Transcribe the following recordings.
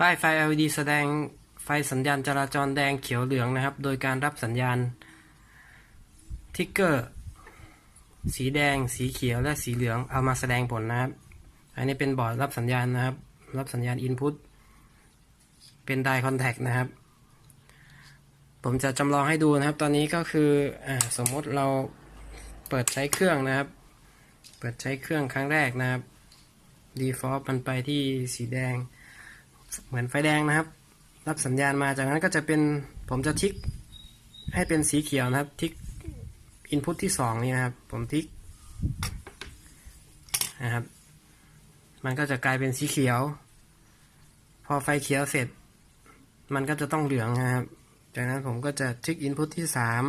ป้ายไฟ LED แสดงไฟสัญญาณจราจรแดงเขียวเหลืองนะครับ โดยการรับสัญญาณทิกเกอร์ สีแดง สีเขียวและสีเหลืองเอามาแสดงผลนะครับ อันนี้เป็นบอร์ดรับสัญญาณนะครับ รับสัญญาณ Input เป็นไดคอนแทคนะครับ ผมจะจำลองให้ดูนะครับ ตอนนี้ก็คืออสมมติเราเปิดใช้เครื่องนะครับ เปิดใช้เครื่องครั้งแรกนะครับ default มันไปที่สีแดง เหมือนไฟแดงนะครับ รับสัญญาณมาจากนั้นก็จะเป็นผมจะทิกให้เป็นสีเขียวนะครับ ทิกอินพุตที่สองนี่นะครับ ผมทิกนะครับ มันก็จะกลายเป็นสีเขียว พอไฟเขียวเสร็จ มันก็จะต้องเหลืองนะครับ จากนั้นผมก็จะทิกอินพุตที่สาม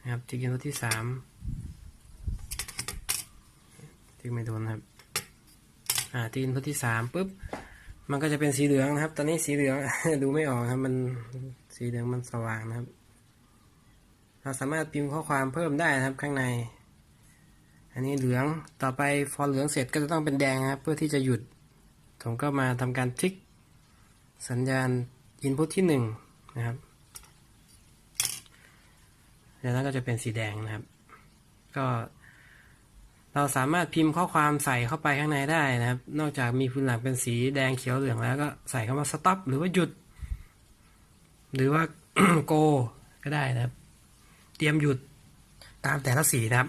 นะครับทิกอินพุตที่สามทิกไม่โดนนะครับ อ่าทิกอินพุตที่สามปุ๊บ มันก็จะเป็นสีเหลืองนะครับ ตอนนี้สีเหลือง ดูไม่ออกครับ มันสีเหลืองมันสว่างนะครับ เราสามารถพิมพ์ข้อความเพิ่มได้นะครับข้างใน อันนี้เหลืองต่อไปพอเหลืองเสร็จก็จะต้องเป็นแดงครับ เพื่อที่จะหยุด ผมก็มาทำการทิก สัญญาณ input ที่หนึ่งนะครับแล้วนั้นก็จะเป็นสีแดงนะครับ ก็ เราสามารถพิมพ์ข้อความใส่เข้าไปข้างในได้นะครับ นอกจากมีพื้นหลังเป็นสีแดงเขียวเหลืองแล้วก็ใส่คำว่า stop หรือว่าหยุด หรือว่า go ก็ได้นะครับ เตรียมหยุดตามแต่ละสีนะครับ